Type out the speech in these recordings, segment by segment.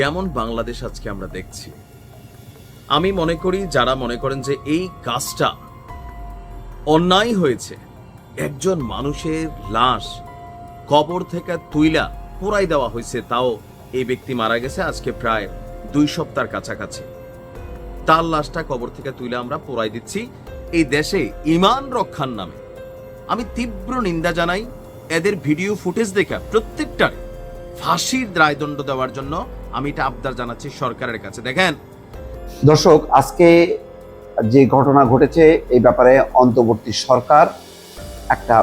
কেমন বাংলাদেশ আজকে আমরা দেখছি? আমি মনে করি যারা মনে করেন যে এই কাজটা অন্যায় হয়েছে, একজন মানুষের লাশ কবর থেকে তুইলা পোড়াই দেওয়া হয়েছে, তাও এই ব্যক্তি মারা গেছে আজকে প্রায় দুই সপ্তাহের কাছাকাছি। তার লাশটা কবর থেকে তুইলে আমরা পোড়াই দিচ্ছি এই দেশে ইমান রক্ষার নামে। আমি তীব্র নিন্দা জানাই এদের ভিডিও ফুটেজ দেখা প্রত্যেকটার ফাঁসির রায়দণ্ড দেওয়ার জন্য আমি এটা আবদার জানাচ্ছি সরকারের কাছে। দেখেন। দর্শক, আজকে যে ঘটনা ঘটেছে, এই ব্যাপারে অন্তর্বর্তী সরকার একটা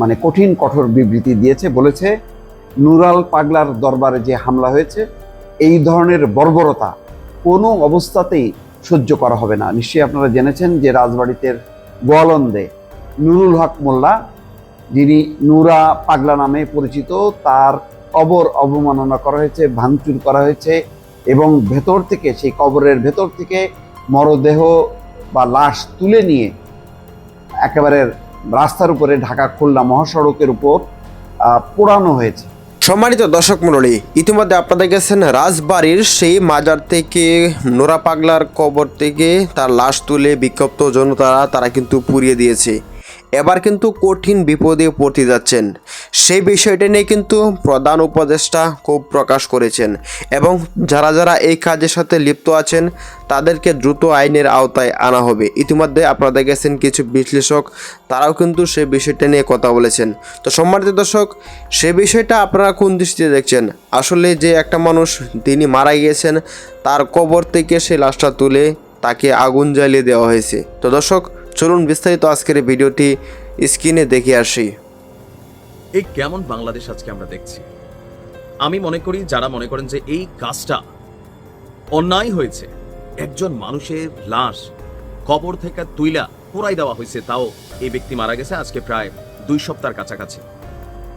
মানে কঠিন, কঠোর বিবৃতি দিয়েছে, বলেছে, নুরাল পাগলার দরবারে যে হামলা হয়েছে, এই ধরনের বর্বরতা কোনো অবস্থাতেই সহ্য করা হবে না। নিশ্চয়ই আপনারা জেনেছেন যে রাজবাড়িতে গোয়ালন্দে নুরুল হক মোল্লা, যিনি নুরা পাগলা নামে পরিচিত, তার কবর অবমাননা করা হয়েছে, ভাঙচুর করা হয়েছে এবং ভেতর থেকে, সেই কবরের ভেতর থেকে মরদেহ বা লাশ তুলে নিয়ে একেবারে রাস্তার উপরে, ঢাকা খুলনা মহাসড়কের উপর পোড়ানো হয়েছে। সম্মানিত দর্শক মণ্ডলী, ইতিমধ্যে আপনাদের গেছেন রাজবাড়ির সেই মাজার থেকে নোরা পাগলার কবর থেকে তার লাশ তুলে বিক্ষুব্ধ জনতারা তারা কিন্তু পুড়িয়ে দিয়েছে। এবার কিন্তু কঠিন বিপদে পড়তে যাচ্ছেন। সেই বিষয়টা নিয়ে কিন্তু প্রধান উপদেষ্টা ক্ষোভ প্রকাশ করেছেন এবং যারা যারা এই কাজের সাথে লিপ্ত আছেন, তাদেরকে দ্রুত আইনের আওতায় আনা হবে। ইতিমধ্যে আপনারা গেছেন কিছু বিশ্লেষক, তারাও কিন্তু সেই বিষয়টা নিয়ে কথা বলেছেন। তো সম্মানিত দর্শক, সে বিষয়টা আপনারা কোন দৃষ্টিতে দেখছেন? আসলে যে একটা মানুষ তিনি মারা গিয়েছেন, তার কবর থেকে সে লাশটা তুলে তাকে আগুন জ্বালিয়ে দেওয়া হয়েছে। তো দর্শক চলুন বিস্তারিত আজকের ভিডিওটি স্ক্রিনে দেখে আসি। এই কেমন বাংলাদেশ আজকে আমরা দেখছি? আমি মনে করি, যারা মনে করেন যে এই কাজটা অন্যায় হয়েছে, একজন মানুষের লাশ কবর থেকে তুইলা পোড়াই দেওয়া হয়েছে, তাও এই ব্যক্তি মারা গেছে আজকে প্রায় দুই সপ্তাহের কাছাকাছি।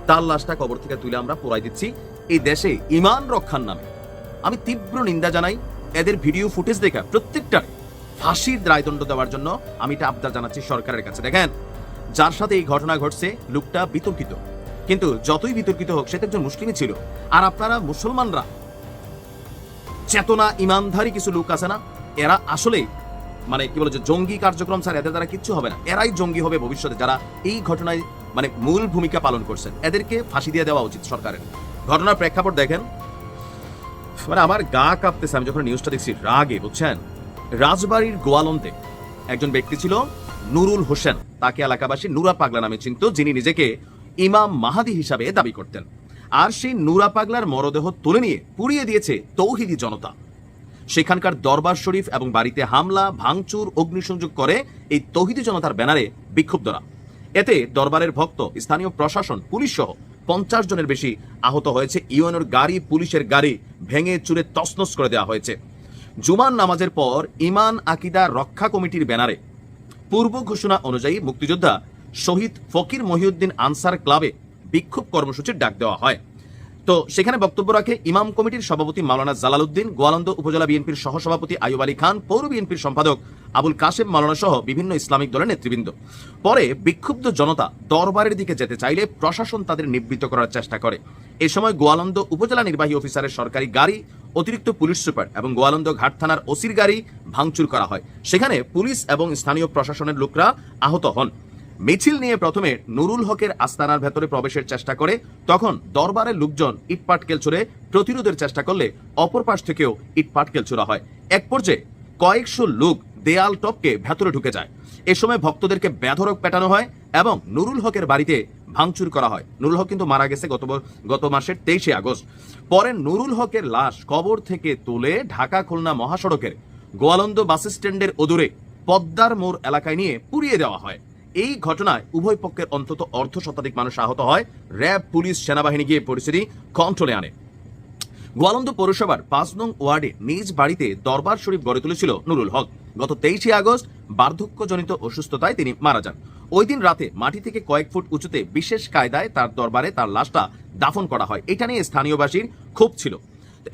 তার লাশটা কবর থেকে তুলে আমরা পোড়াই দিচ্ছি এই দেশে ইমান রক্ষার নামে। আমি তীব্র নিন্দা জানাই, এদের ভিডিও ফুটেজ দেখা প্রত্যেকটার ফাঁসির রায়দণ্ড দেওয়ার জন্য আমি এটা আবদার জানাচ্ছি সরকারের কাছে। দেখেন, যার সাথে এই ঘটনা ঘটছে, লোকটা বিতর্কিত। কিন্তু যতই বিতর্কিত হোক, সে তো একজন মুসলিমই ছিল। আর আপনারা মুসলমানরা, চেতনা ইমানধারী কিছু লোক আছে না, এরা আসলে মানে কি বলে যে জঙ্গি কার্যক্রম স্যার এদের দ্বারা কিচ্ছু হবে না। এরাই জঙ্গি হবে ভবিষ্যতে যারা এই ঘটনায় মানে মূল ভূমিকা পালন করছেন। এদেরকে ফাঁসি দিয়ে দেওয়া উচিত সরকারের। ঘটনার প্রেক্ষাপট দেখেন মানে আমার গা কাঁপতেছে, আমি যখন নিউজটা দেখছি, রাগে, বুঝছেন? রাজবাড়ির গোয়ালন্তে একজন ব্যক্তি ছিল নুরুল হোসেন। তাকে এলাকাবাসী নুরা পাগলা নামে চিনত, যিনি নিজেকে ইমাম মাহাদি হিসাবে দাবি করতেন। আর সেই নুরা পাগলার মরদেহ তুলে নিয়ে পুড়িয়ে দিয়েছে তৌহিদি জনতা। সেখানকার দরবার শরীফ এবং বাড়িতে হামলা, ভাঙচুর, অগ্নিসংযোগ করে এই তৌহিদি জনতার ব্যানারে বিক্ষুব্ধরা। এতে দরবারের ভক্ত, স্থানীয় প্রশাসন, পুলিশ সহ পঞ্চাশ জনের বেশি আহত হয়েছে। ইউএনওর গাড়ি পুলিশের গাড়ি ভেঙে চুরে তছনছ করে দেওয়া হয়েছে। জুমান নামাজের পর ইমান, আকিদা রক্ষা কমিটির ব্যানারে। পূর্ব ঘোষণা অনুযায়ী মুক্তিযোদ্ধা শহীদ ফকির মহিউদ্দিন আনসার ক্লাবে বিক্ষোভ কর্মসূচির ডাক দেওয়া হয়। তো সেখানে বক্তব্য রাখে ইমাম কমিটির সভাপতি মাওলানা জালালউদ্দিন, গোয়ালন্দ উপজেলা বিএনপির সহসভাপতি আয়ুব আলী খান, পৌর বিএনপির সম্পাদক আবুল কাশেম মাওলানা সহ বিভিন্ন ইসলামিক দলের নেতৃবৃন্দ। পরে বিক্ষুব্ধ জনতা দরবারের দিকে যেতে চাইলে প্রশাসন তাদের নিবৃত্ত করার চেষ্টা করে। এ সময় গোয়ালন্দ উপজেলা নির্বাহী অফিসারের সরকারি গাড়ি অতিরিক্ত পুলিশ সুপার এবং গোয়ালন্দ ঘাট থানার ওসির গাড়ি ভাঙচুর করা হয়। সেখানে পুলিশ এবং স্থানীয় প্রশাসনের লোকরা আহত হন। মিছিল নিয়ে প্রথমে নুরুল হকের আস্তানার ভেতরে প্রবেশের চেষ্টা করে, তখন দরবারের লোকজন ইটপাটকেল ছুড়ে প্রতিরোধের চেষ্টা করলে অপর পাশ থেকেও ইটপাটকেল ছোড়া হয়। এক পর্যায়ে কয়েকশো লোক দেয়াল টপকে ভেতরে ঢুকে যায়। এ সময় ভক্তদেরকে বেধরক পেটানো হয় এবং নুরুল হকের বাড়িতে ভাঙচুর করা হয়। নুরুল হক কিন্তু মারা গেছে গত গত মাসের তেইশে আগস্ট। পরে নুরুল হকের লাশ কবর থেকে তুলে ঢাকা খুলনা মহাসড়কের গোয়ালন্দ বাস স্ট্যান্ডের অদূরে পদ্মার মোড় এলাকায় নিয়ে পুড়িয়ে দেওয়া হয়। এই ঘটনায় উভয় পক্ষের অন্তত অর্ধ শতাধিক মানুষ আহত হয়। র্যাব, পুলিশ, সেনাবাহিনী গিয়ে পরিস্থিতি কন্ট্রোলে আনে। গোয়ালন্দ পৌরসভার পাঁচ নং ওয়ার্ডে নিজ বাড়িতে দরবার শরীফ গড়ে তুলেছিল নুরুল হক। গত তেইশে আগস্ট বার্ধক্যজনিত অসুস্থতায় তিনি মারা যান। ওই দিন রাতে মাটি থেকে কয়েক ফুট উঁচুতে বিশেষ কায়দায় তার দরবারে তার লাশটা দাফন করা হয়। এটা নিয়ে স্থানীয়বাসীর ক্ষোভ ছিল।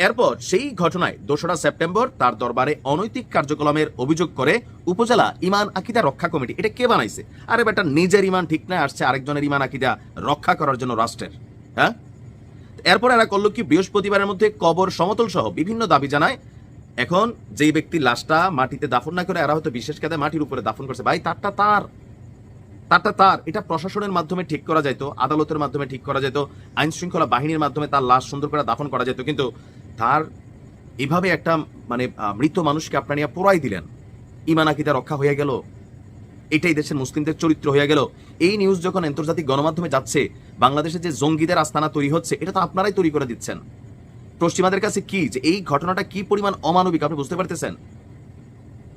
এরপর সেই ঘটনায় দোসরা সেপ্টেম্বর তার দরবারে অনৈতিক কার্যক্রমের অভিযোগ করে উপজেলা ইমান আকিদা রক্ষা কমিটি। এটা কে বানাইছে? আরে বেটা, নিজের ইমান ঠিক না আসছে আরেকজনের ইমান আকিদা রক্ষা করার জন্য রাষ্ট্রের হ্যাঁ? এরপর এরা করল কি? বৃহস্পতিবারের মধ্যে কবর সমতল সহ বিভিন্ন দাবি জানায়। এখন যেই ব্যক্তির লাশটা মাটিতে দাফন না করে, এরা হয়তো বিশেষ কাদে মাটির উপরে দাফন করছে। ভাই, তারটা তার। তারটা তার, এটা প্রশাসনের মাধ্যমে ঠিক করা যেত আদালতের মাধ্যমে ঠিক করা যেত আইন শৃঙ্খলা বাহিনীর মাধ্যমে তার লাশ সুন্দর করে দাফন করা যেত কিন্তু তার এভাবে একটা মানে মৃত মানুষকে আপনার নিয়ে পোড়াই দিলেন ইমান রক্ষা হয়ে গেল, এটাই দেশের মুসলিমদের চরিত্র হয়ে গেল। এই নিউজ যখন আন্তর্জাতিক গণমাধ্যমে যাচ্ছে বাংলাদেশে যে জঙ্গিদের আস্তানা তৈরি হচ্ছে, এটা তো আপনারাই তৈরি করে দিচ্ছেন। পশ্চিমাদের কাছে কি, যে এই ঘটনাটা কি পরিমাণ অমানবিক, আপনি বুঝতে পারতেছেন?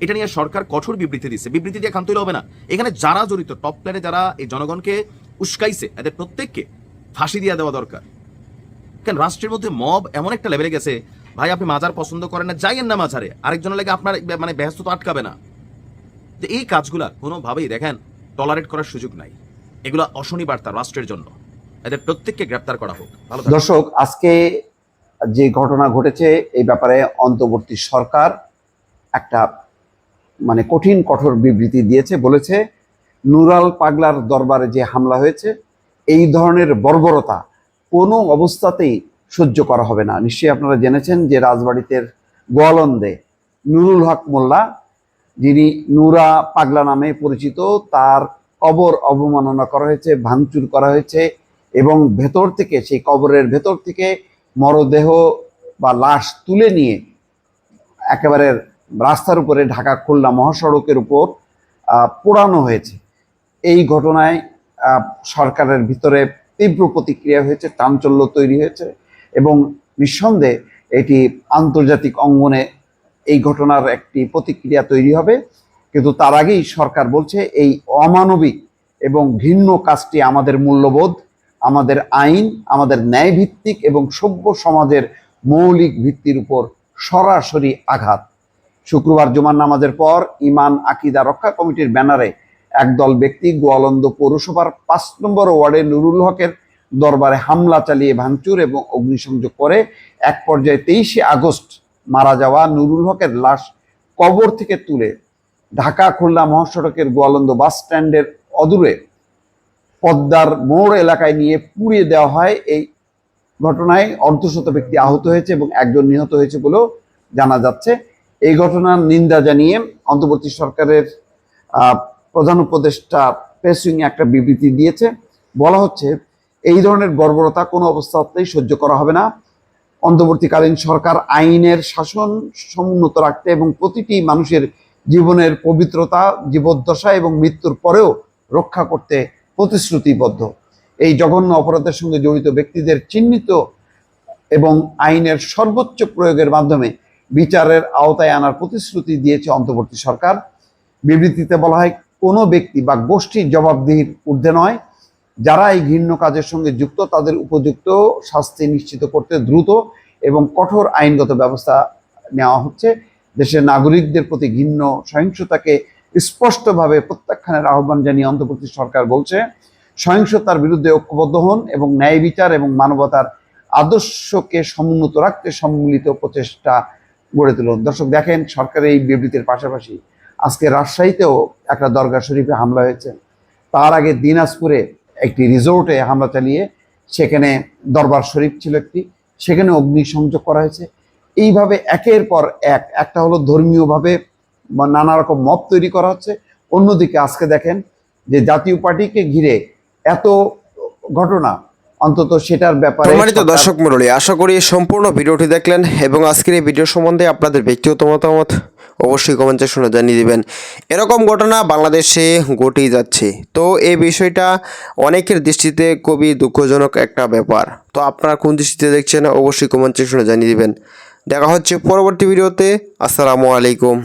এটা নিয়ে সরকার কঠোর বিবৃতি দিচ্ছে বিবৃতি দিয়ে হইলে হবে না। এখানে যারা জড়িত টপ প্ল্যানে যারা এই জনগণকে উস্কাইছে, এদের প্রত্যেককে ফাঁসি দিয়ে দেওয়া দরকার। কেন? রাষ্ট্রের মধ্যে মব এমন একটা লেভেলে গেছে, ভাই, আপনি মাজার পছন্দ করেন না, যাইয়েন না মাজারে। আরেকজনের লাগে আপনার মানে ব্যস্ত তো আটকাবে না। তো এই কাজগুলা কোনোভাবেই দেখেন টলারেট করার সুযোগ নাই। এগুলো অশনি বার্তা রাষ্ট্রের জন্য। এদের প্রত্যেককে গ্রেপ্তার করা হোক। দর্শক, আজকে যে ঘটনা ঘটেছে, এই ব্যাপারে অন্তর্বর্তী সরকার একটা মানে কঠিন, কঠোর বিবৃতি দিয়েছে, বলেছে, নুরাল পাগলার দরবারে যে হামলা হয়েছে, এই ধরনের বর্বরতা কোনো অবস্থাতেই সহ্য করা হবে না। নিশ্চয়ই আপনারা জেনেছেন যে রাজবাড়িতে গোয়ালন্দে নুরুল হক মোল্লা, যিনি নুরা পাগলা নামে পরিচিত, তার কবর অবমাননা করা হয়েছে, ভাঙচুর করা হয়েছে এবং ভেতর থেকে, সেই কবরের ভেতর থেকে মরদেহ বা লাশ তুলে নিয়ে একেবারে রাস্তার উপরে ঢাকা খুলনা মহাসড়কের উপর পোড়ানো হয়েছে। এই ঘটনায় সরকারের ভিতরে তীব্র প্রতিক্রিয়া হয়েছে, চাঞ্চল্য তৈরি হয়েছে এবং নিঃসন্দেহে এটি আন্তর্জাতিক অঙ্গনে এই ঘটনার একটি প্রতিক্রিয়া তৈরি হবে। কিন্তু তার আগেই সরকার বলছে, এই অমানবিক এবং ঘৃণ্য কাজটি আমাদের মূল্যবোধ, আমাদের আইন, আমাদের ন্যায় ভিত্তিক এবং সভ্য সমাজের মৌলিক ভিত্তির উপর সরাসরি আঘাত। শুক্রবার জুমার নামাজের পর ইমান, আকিদা রক্ষা কমিটির ব্যানারে একদল ব্যক্তি গোয়ালন্দ পৌরসভার পাঁচ নম্বর ওয়ার্ডে নুরুল হকের দরবারে হামলা চালিয়ে ভাঙচুর এবং অগ্নিসংযোগ করে এক পর্যায়ে তেইশে আগস্ট মারা যাওয়া নুরুল হকের লাশ কবর থেকে তুলে ঢাকা খুলনা মহাসড়কের গোয়ালন্দ বাস স্ট্যান্ডের অদূরে পদ্মার মোড় এলাকায় নিয়ে পুড়িয়ে দেওয়া হয়। এই ঘটনায় অর্ধশত ব্যক্তি আহত হয়েছে এবং একজন নিহত হয়েছে বলেও জানা যাচ্ছে। এই ঘটনার নিন্দা জানিয়ে অন্তর্বর্তী সরকারের প্রধান উপদেষ্টা প্রেসিং একটা বিবৃতি দিয়েছে। বলা হচ্ছে, এই ধরনের বর্বরতা কোনো অবস্থাতেই সহ্য করা হবে না। অন্তর্বর্তীকালীন সরকার আইনের শাসন সমুন্নত রাখতে এবং প্রতিটি মানুষের জীবনের পবিত্রতা, জীবদ্দশা এবং মৃত্যুর পরেও রক্ষা করতে প্রতিশ্রুতিবদ্ধ। এই জঘন্য অপরাধের সঙ্গে জড়িত ব্যক্তিদের চিহ্নিত এবং আইনের সর্বোচ্চ প্রয়োগের মাধ্যমে বিচারের আওতায় আনার প্রতিশ্রুতি দিয়েছে অন্তর্বর্তী সরকার। বিবৃতিতে বলা হয়, কোনো ব্যক্তি বা গোষ্ঠীর জবাবদিহির ঊর্ধ্বে নয়। যারা এই ঘৃণ্য কাজের সঙ্গে যুক্ত, তাদের উপযুক্ত শাস্তি নিশ্চিত করতে দ্রুত এবং কঠোর আইনগত ব্যবস্থা নেওয়া হচ্ছে। দেশের নাগরিকদের প্রতি ঘৃণ্য সহিংসতাকে স্পষ্টভাবে প্রত্যাখ্যানের আহ্বান জানিয়ে অন্তর্বর্তী সরকার বলছে, সহিংসতার বিরুদ্ধে ঐক্যবদ্ধ হন এবং ন্যায় বিচার এবং মানবতার আদর্শকে সমুন্নত রাখতে সম্মিলিত প্রচেষ্টা গড়ে তুলুন। দর্শক, দেখেন সরকারের এই বিবৃতির পাশাপাশি আজকে রাজশাহীতেও একটা দরগা শরীফে হামলা হয়েছে। তার আগে দিনাজপুরে একটি রিসোর্টে হামলা চালিয়ে সেখানে দরবার শরীফ ছিল একটি, সেখানে অগ্নিসংযোগ করা হয়েছে। এইভাবে একের পর এক, একটা হলো ধর্মীয়ভাবে নানা রকম মত তৈরি করা হচ্ছে। অন্যদিকে আজকে দেখেন যে জাতীয় পার্টিকে ঘিরে এত ঘটনা অন্তত সেটার ব্যাপারে সম্মানিত দর্শক মন্ডলী আশা করি সম্পূর্ণ ভিডিওটি দেখলেন এবং আজকের এই ভিডিও সম্বন্ধে আপনাদের ব্যক্তিগত মতামত অবশ্যই কমেন্ট সেকশনে জানিয়ে দেবেন। এরকম ঘটনা বাংলাদেশে ঘটেই যাচ্ছে। তো এই বিষয়টা অনেকের দৃষ্টিতে খুবই দুঃখজনক একটা ব্যাপার। তো আপনারা কোন দৃষ্টিতে দেখছেন অবশ্যই কমেন্ট সেকশনে জানিয়ে দেবেন। দেখা হচ্ছে পরবর্তী ভিডিওতে। আসসালামু আলাইকুম।